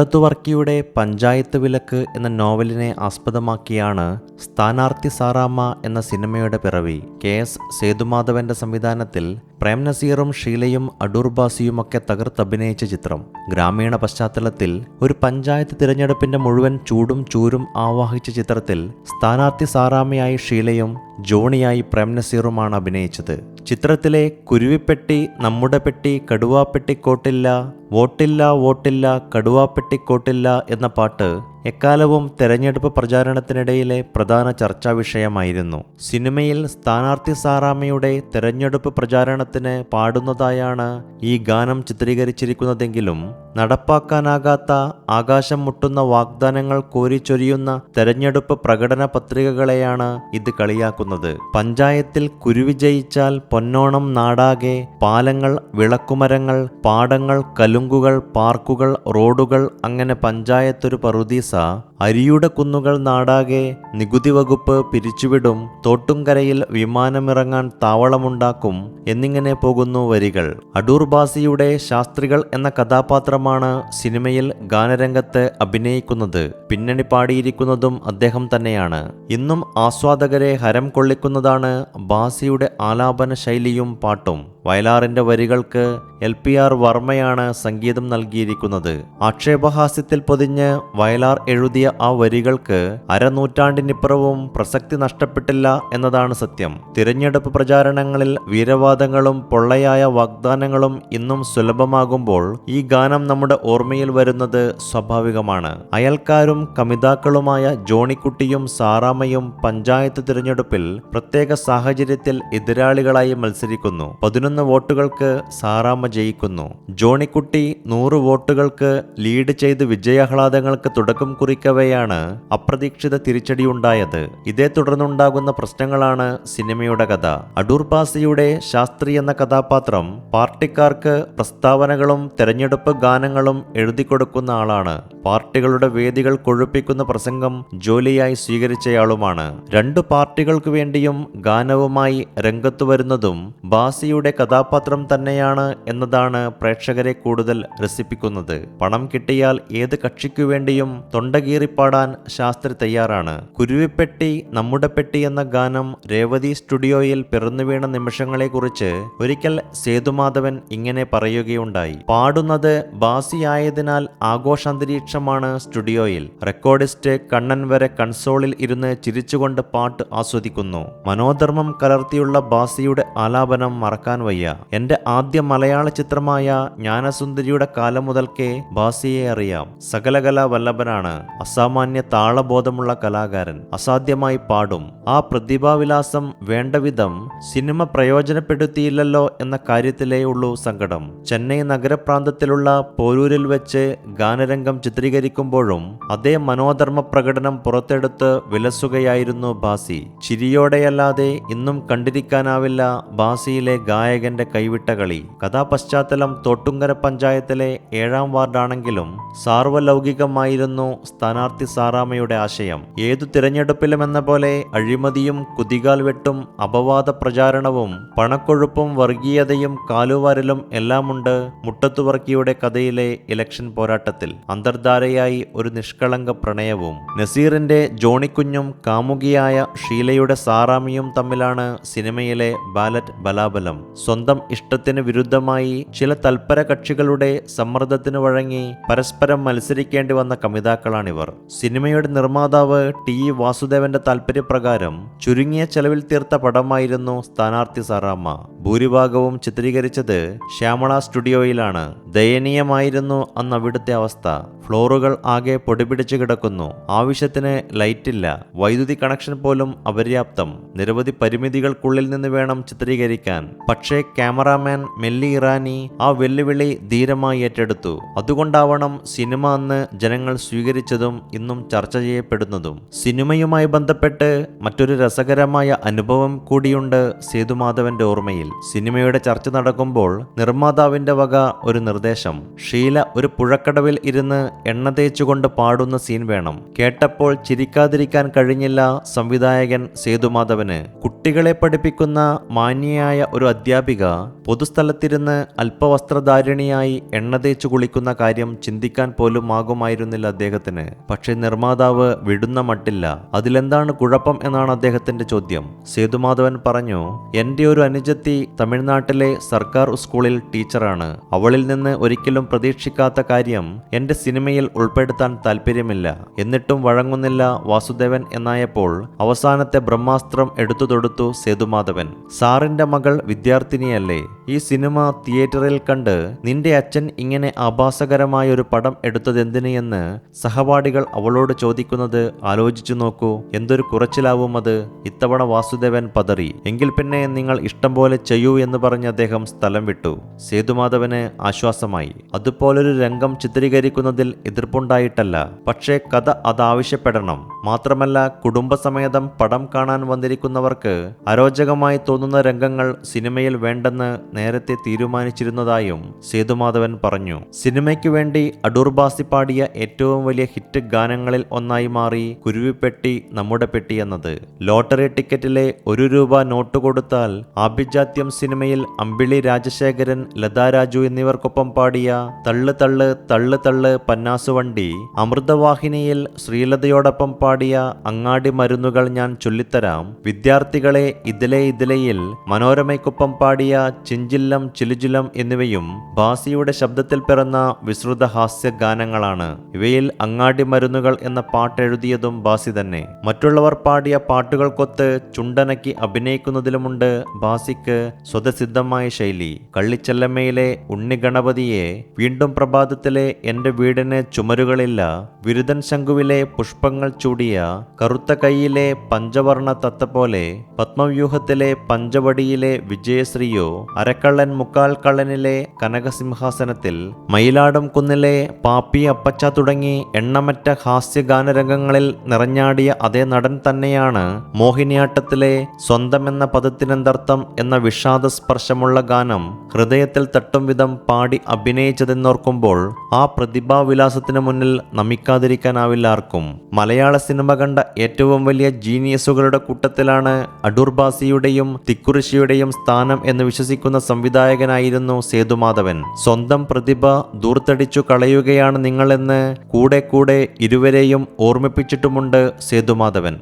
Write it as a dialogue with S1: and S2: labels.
S1: മുട്ടത്തുവർക്കിയുടെ പഞ്ചായത്ത് വിലക്ക് എന്ന നോവലിനെ ആസ്പദമാക്കിയാണ് സ്ഥാനാർത്ഥി സാറാമ്മ എന്ന സിനിമയുടെ പിറവി. കെ എസ് സേതുമാധവന്റെ സംവിധാനത്തിൽ പ്രേം നസീറും ഷീലയും അടൂർ ബാസിയുമൊക്കെ തകർത്തഭിനയിച്ച ചിത്രം. ഗ്രാമീണ പശ്ചാത്തലത്തിൽ ഒരു പഞ്ചായത്ത് തിരഞ്ഞെടുപ്പിന്റെ മുഴുവൻ ചൂടും ചൂരും ആവാഹിച്ച ചിത്രത്തിൽ സ്ഥാനാർത്ഥി സാറാമയായി ഷീലയും ജോണിയായി പ്രേം നസീറുമാണ് അഭിനയിച്ചത്. ചിത്രത്തിലെ കുരുവിപ്പെട്ടി നമ്മുടെ പെട്ടി കടുവാപ്പെട്ടിക്കോട്ടില്ല വോട്ടില്ല വോട്ടില്ല കടുവാപ്പെട്ടിക്കോട്ടില്ല എന്ന പാട്ട് എക്കാലവും തെരഞ്ഞെടുപ്പ് പ്രചാരണത്തിനിടയിലെ പ്രധാന ചർച്ചാ വിഷയമായിരുന്നു. സിനിമയിൽ സ്ഥാനാർത്ഥി സാറാമയുടെ തെരഞ്ഞെടുപ്പ് പ്രചാരണത്തിന് പാടുന്നതായാണ് ഈ ഗാനം ചിത്രീകരിച്ചിരിക്കുന്നതെങ്കിലും നടപ്പാക്കാനാകാത്ത ആകാശം മുട്ടുന്ന വാഗ്ദാനങ്ങൾ കോരിച്ചൊരിയുന്ന തെരഞ്ഞെടുപ്പ് പ്രകടന പത്രികകളെയാണ് ഇത് കളിയാക്കുന്നത്. പഞ്ചായത്തിൽ കുരുവിജയിച്ചാൽ പൊന്നോണം നാടാകെ പാലങ്ങൾ വിളക്കുമരങ്ങൾ പാടങ്ങൾ കലുങ്കുകൾ പാർക്കുകൾ റോഡുകൾ അങ്ങനെ പഞ്ചായത്തൊരു പറുദീസ. അരിയുടെ കുന്നുകൾ നാടാകെ നികുതി വകുപ്പ് പിരിച്ചുവിടും തോട്ടുംകരയിൽ വിമാനമിറങ്ങാൻ താവളമുണ്ടാക്കും എന്നിങ്ങനെ പോകുന്നു വരികൾ. അടൂർ ബാസിയുടെ ശാസ്ത്രികൾ എന്ന കഥാപാത്രമാണ് സിനിമയിൽ ഗാനരംഗത്ത് അഭിനയിക്കുന്നത്. പിന്നണി പാടിയിരിക്കുന്നതും അദ്ദേഹം തന്നെയാണ്. ഇന്നും ആസ്വാദകരെ ഹരം കൊള്ളിക്കുന്നതാണ് ബാസിയുടെ ആലാപന ശൈലിയും പാട്ടും. വയലാറിന്റെ വരികൾക്ക് എൽ പി ആർ വർമ്മയാണ് സംഗീതം നൽകിയിരിക്കുന്നത്. ആക്ഷേപഹാസ്യത്തിൽ പൊതിഞ്ഞ് വയലാർ എഴുതിയ ആ വരികൾക്ക് അരനൂറ്റാണ്ടിനിപ്പുറവും പ്രസക്തി നഷ്ടപ്പെട്ടില്ല എന്നതാണ് സത്യം. തിരഞ്ഞെടുപ്പ് പ്രചാരണങ്ങളിൽ വീരവാദങ്ങളും പൊള്ളയായ വാഗ്ദാനങ്ങളും ഇന്നും സുലഭമാകുമ്പോൾ ഈ ഗാനം നമ്മുടെ ഓർമ്മയിൽ വരുന്നത് സ്വാഭാവികമാണ്. അയൽക്കാരും കമിതാക്കളുമായ ജോണിക്കുട്ടിയും സാറാമയും പഞ്ചായത്ത് തിരഞ്ഞെടുപ്പിൽ പ്രത്യേക സാഹചര്യത്തിൽ എതിരാളികളായി മത്സരിക്കുന്നു. പതിനൊന്ന് വോട്ടുകൾക്ക് സാറാമ്മ ജയിക്കുന്നു. ജോണിക്കുട്ടി നൂറ് വോട്ടുകൾക്ക് ലീഡ് ചെയ്ത് വിജയാഹ്ലാദങ്ങൾക്ക് തുടക്കം കുറിക്കവെയാണ് അപ്രതീക്ഷിത തിരിച്ചടിയുണ്ടായത്. ഇതേ തുടർന്നുണ്ടാകുന്ന പ്രശ്നങ്ങളാണ് സിനിമയുടെ കഥ. അടൂർ പാസിയുടെ ശാസ്ത്രി എന്ന കഥാപാത്രം പാർട്ടിക്കാർക്ക് പ്രസ്താവനകളും തെരഞ്ഞെടുപ്പ് ഗാനങ്ങളും എഴുതി കൊടുക്കുന്ന ആളാണ്. പാർട്ടികളുടെ വേദികൾ കൊഴുപ്പിക്കുന്ന പ്രസംഗം ജോലിയായി സ്വീകരിച്ചയാളുമാണ്. രണ്ടു പാർട്ടികൾക്ക് വേണ്ടിയും ഗാനവുമായി രംഗത്തു വരുന്നതും ബാസിയുടെ കഥാപാത്രം തന്നെയാണ് എന്നതാണ് പ്രേക്ഷകരെ കൂടുതൽ രസിപ്പിക്കുന്നത്. പണം കിട്ടിയാൽ ഏത് കക്ഷിക്കു വേണ്ടിയും തൊണ്ടകീറിപ്പാടാൻ ശാസ്ത്രി തയ്യാറാണ്. കുരുവിപ്പെട്ടി നമ്മുടെ പെട്ടി എന്ന ഗാനം രേവതി സ്റ്റുഡിയോയിൽ പിറന്നുവീണ നിമിഷങ്ങളെക്കുറിച്ച് ഒരിക്കൽ സേതുമാധവൻ ഇങ്ങനെ പറയുകയുണ്ടായി. പാടുന്നത് ബാസിയായതിനാൽ ആഘോഷാന്തരീക്ഷമാണ് സ്റ്റുഡിയോയിൽ. റെക്കോർഡിസ്റ്റ് കണ്ണൻ വരെ കൺസോളിൽ ഇരുന്ന് ചിരിച്ചുകൊണ്ട് പാട്ട് ആസ്വദിക്കുന്നു. മനോധർമ്മം കലർത്തിയുള്ള ബാസിയുടെ ആലാപനം മറക്കാൻ വയ്യ. എന്റെ ആദ്യ മലയാള ചിത്രമായ ജ്ഞാനസുന്ദരിയുടെ കാലം മുതൽക്കേ ബാസിയെ അറിയാം. സകലകലാ വല്ലഭനാണ്. അസാമാന്യ താളബോധമുള്ള കലാകാരൻ. അസാധ്യമായി പാടും. ആ പ്രതിഭാവിലാസം വേണ്ടവിധം സിനിമ പ്രയോജനപ്പെടുത്തിയില്ലല്ലോ എന്ന കാര്യത്തിലേ ഉള്ളൂ സങ്കടം. ചെന്നൈ നഗരപ്രാന്തത്തിലുള്ള പോരൂരിൽ വെച്ച് ഗാനരംഗം ചിത്രീകരിക്കുമ്പോഴും അതേ മനോധർമ്മ പ്രകടനം പുറത്തെടുത്ത് വിലസുകയായിരുന്നു ബാസി. ചിരിയോടെയല്ലാതെ ഇന്നും കണ്ടിരിക്കാനാവില്ല ബാസിയിലെ ഗായകന്റെ കൈവിട്ട കളി കഥാപശ്ചാത്തലം തോട്ടുങ്കര പഞ്ചായത്തിലെ ഏഴാം വാർഡാണെങ്കിലും സാർവലൗകികമായിരുന്നു സ്ഥാനാർത്ഥി സാറാമയുടെ ആശയം. ഏതു തിരഞ്ഞെടുപ്പിലുമെന്ന പോലെ അഴിമതിയും കുതികാൽ വെട്ടും അപവാദ പ്രചാരണവും പണക്കൊഴുപ്പും വർഗീയതയും കാലുവാരലും എല്ലാമുണ്ട് മുട്ടത്തുവർക്കിയുടെ കഥയിലെ ഇലക്ഷൻ പോരാട്ടത്തിൽ. അന്തർധാരയായി ഒരു നിഷ്കളങ്ക പ്രണയവും. നസീറിന്റെ ജോണിക്കുഞ്ഞും കാമുകിയായ ഷീലയുടെ സാറാമിയും തമ്മിലാണ് സിനിമയിലെ ബാലറ്റ് ബലാബലം. സ്വന്തം ഇഷ്ടത്തിന് വിരുദ്ധമായി ചില തൽപര കക്ഷികളുടെ സമ്മർദ്ദത്തിന് വഴങ്ങി പരസ്പരം മത്സരിക്കേണ്ടി വന്ന കമിതാക്കളാണിവർ. സിനിമയുടെ നിർമ്മാതാവ് ടി വാസുദേവന്റെ താൽപര്യപ്രകാരം ചുരുങ്ങിയ ചെലവിൽ തീർത്ത പടമായിരുന്നു സ്ഥാനാർത്ഥി സാറാമ്മ. ഭൂരിഭാഗവും ചിത്രീകരിച്ചത് ശ്യാമള സ്റ്റുഡിയോയിലാണ്. ദയനീയമായിരുന്നു അന്ന് അവിടുത്തെ അവസ്ഥ. ഫ്ലോറുകൾ ആകെ പൊടിപിടിച്ചു കിടക്കുന്നു. ആവശ്യത്തിന് ലൈറ്റില്ല. വൈദ്യുതി കണക്ഷൻ പോലും അപര്യാപ്തം. നിരവധി പരിമിതികൾക്കുള്ളിൽ നിന്ന് വേണം ചിത്രീകരിക്കാൻ. പക്ഷേ ക്യാമറാമാൻ മെല്ലി ഇറാനി ആ വെല്ലുവിളി ധീരമായി ഏറ്റെടുത്തു. അതുകൊണ്ടാവണം സിനിമ അന്ന് ജനങ്ങൾ സ്വീകരിച്ചതും ഇന്നും ചർച്ച ചെയ്യപ്പെടുന്നതും. സിനിമയുമായി ബന്ധപ്പെട്ട് മറ്റൊരു രസകരമായ അനുഭവം കൂടിയുണ്ട് സേതുമാധവന്റെ ഓർമ്മയിൽ. സിനിമയുടെ ചർച്ച നടക്കുമ്പോൾ നിർമ്മാതാവിന്റെ വക ഒരു നിർദ്ദേശം. ഷീല ഒരു പുഴക്കടവിൽ ഇരുന്ന് എണ്ണ തേച്ചുകൊണ്ട് പാടുന്ന സീൻ വേണം. കേട്ടപ്പോൾ ചിരിക്കാതിരിക്കാൻ കഴിഞ്ഞില്ല സംവിധായകൻ സേതുമാധവന്. കുട്ടികളെ പഠിപ്പിക്കുന്ന മാന്യയായ ഒരു അധ്യാപിക പൊതുസ്ഥലത്തിരുന്ന് അല്പവസ്ത്രധാരിണിയായി എണ്ണ തേച്ചു കുളിക്കുന്ന കാര്യം ചിന്തിക്കാൻ പോലും ആകുമായിരുന്നില്ല അദ്ദേഹത്തിന്. പക്ഷേ നിർമ്മാതാവ് വിടുന്ന മട്ടില്ല. അതിലെന്താണ് കുഴപ്പം എന്നാണ് അദ്ദേഹത്തിന്റെ ചോദ്യം. സേതുമാധവൻ പറഞ്ഞു എന്റെ ഒരു അനുജത്തി തമിഴ്നാട്ടിലെ സർക്കാർ സ്കൂളിൽ ടീച്ചറാണ്. അവളിൽ നിന്ന് ഒരിക്കലും പ്രതീക്ഷിക്കാത്ത കാര്യം എന്റെ സിനിമയിൽ ഉൾപ്പെടുത്താൻ താല്പര്യമില്ല. എന്നിട്ടും വഴങ്ങുന്നില്ല വാസുദേവൻ എന്നായപ്പോൾ അവസാനത്തെ ബ്രഹ്മാസ്ത്രം എടുത്തു തൊടുത്തു സേതുമാധവൻ. സാറിന്റെ മകൾ വിദ്യാർത്ഥിനിയല്ലേ. ഈ സിനിമ തിയേറ്ററിൽ കണ്ട് നിന്റെ അച്ഛൻ ഇങ്ങനെ ആഭാസകരമായ ഒരു പടം എടുത്തതെന്തിന് എന്ന് സഹപാഠികൾ അവളോട് ചോദിക്കുന്നത് ആലോചിച്ചു നോക്കൂ. എന്തൊരു കുറച്ചിലാവും അത്. ഇത്തവണ വാസുദേവൻ പതറി. എങ്കിൽ പിന്നെ നിങ്ങൾ ഇഷ്ടം പോലെ ചെയ്യൂ എന്ന് പറഞ്ഞ് അദ്ദേഹം സ്ഥലം വിട്ടു. സേതുമാധവന് ആശ്വാസമായി. അതുപോലൊരു രംഗം ചിത്രീകരിക്കുന്നതിൽ എതിർപ്പുണ്ടായിട്ടല്ല. പക്ഷേ കഥ അതാവശ്യപ്പെടണം മാത്രമല്ല കുടുംബസമേതം പടം കാണാൻ വന്നിരിക്കുന്നവർക്ക് അരോചകമായി തോന്നുന്ന രംഗങ്ങൾ സിനിമയിൽ വേണ്ടെന്ന് നേരത്തെ തീരുമാനിച്ചിരുന്നതായും സേതുമാധവൻ പറഞ്ഞു. സിനിമയ്ക്ക് വേണ്ടി അടൂർ ബാസി പാടിയ ഏറ്റവും വലിയ ഹിറ്റ് ഗാനങ്ങളിൽ ഒന്നായി മാറി കുരുവിപ്പെട്ടി നമ്മുടെ പെട്ടി എന്നത്. ലോട്ടറി ടിക്കറ്റിലെ ഒരു രൂപ നോട്ട് കൊടുത്താൽ ആഭിജാത്യം സിനിമയിൽ അമ്പിളി രാജശേഖരൻ ലതാ രാജു എന്നിവർക്കൊപ്പം പാടിയ തള്ളു തള്ളു തള്ളു തള്ളു പന്നാസുവണ്ടി അമൃതവാഹിനിയിൽ ശ്രീലതയോടൊപ്പം അങ്ങാടി മരുന്നുകൾ ഞാൻ ചൊല്ലിത്തരാം. വിദ്യാർത്ഥികളെ ഇതിലെ ഇതിലയിൽ മനോരമയ്ക്കൊപ്പം പാടിയ ചിഞ്ചില്ലം ചിലുചിലം എന്നിവയും ഭാസിയുടെ ശബ്ദത്തിൽ പിറന്ന വിശ്രുത ഹാസ്യ ഗാനങ്ങളാണ് ഇവയിൽ അങ്ങാടി മരുന്നുകൾ എന്ന പാട്ടെഴുതിയതും ഭാസി തന്നെ. മറ്റുള്ളവർ പാടിയ പാട്ടുകൾക്കൊത്ത് ചുണ്ടനക്കി അഭിനയിക്കുന്നതിലുമുണ്ട് ഭാസിക്ക് സ്വതസിദ്ധമായ ശൈലി. കള്ളിച്ചെല്ലമ്മയിലെ ഉണ്ണിഗണപതിയെ വീണ്ടും പ്രഭാതത്തിലെ എന്റെ വീടിന് ചുമരുകളില്ല വിരുദൻ ശംഖുവിലെ പുഷ്പങ്ങൾ ചൂടിയ കറുത്ത കൈയിലെ പഞ്ചവർണ തത്ത പോലെ പത്മവ്യൂഹത്തിലെ പഞ്ചവടിയിലെ വിജയശ്രീയോ അരക്കള്ളൻ മുക്കാൽ കള്ളനിലെ കനകസിംഹാസനത്തിൽ മയിലാടും കുന്നിലെ പാപ്പി അപ്പച്ച തുടങ്ങി എണ്ണമറ്റ ഹാസ്യഗാനരംഗങ്ങളിൽ നിറഞ്ഞാടിയ അതേ നടൻ തന്നെയാണ് മോഹിനിയാട്ടത്തിലെ സ്വന്തമെന്ന പദത്തിനെന്തർത്ഥം എന്ന വിഷാദ സ്പർശമുള്ള ഗാനം ഹൃദയത്തിൽ തട്ടും വിധം പാടി അഭിനയിച്ചതെന്നോർക്കുമ്പോൾ ആ പ്രതിഭാവിലാസത്തിന് മുന്നിൽ നമിക്കാതിരിക്കാനാവില്ല ആർക്കും. മലയാള സിനിമ കണ്ട ഏറ്റവും വലിയ ജീനിയസുകളുടെ കൂട്ടത്തിലാണ് അടൂർബാസിയുടെയും തിക്കുറിശിയുടെയും സ്ഥാനം എന്ന് വിശ്വസിക്കുന്ന സംവിധായകനായിരുന്നു സേതുമാധവൻ. സ്വന്തം പ്രതിഭ ദൂർത്തടിച്ചു കളയുകയാണ് നിങ്ങളെന്ന് കൂടെ കൂടെ ഇരുവരെയും ഓർമ്മിപ്പിച്ചിട്ടുമുണ്ട് സേതുമാധവൻ.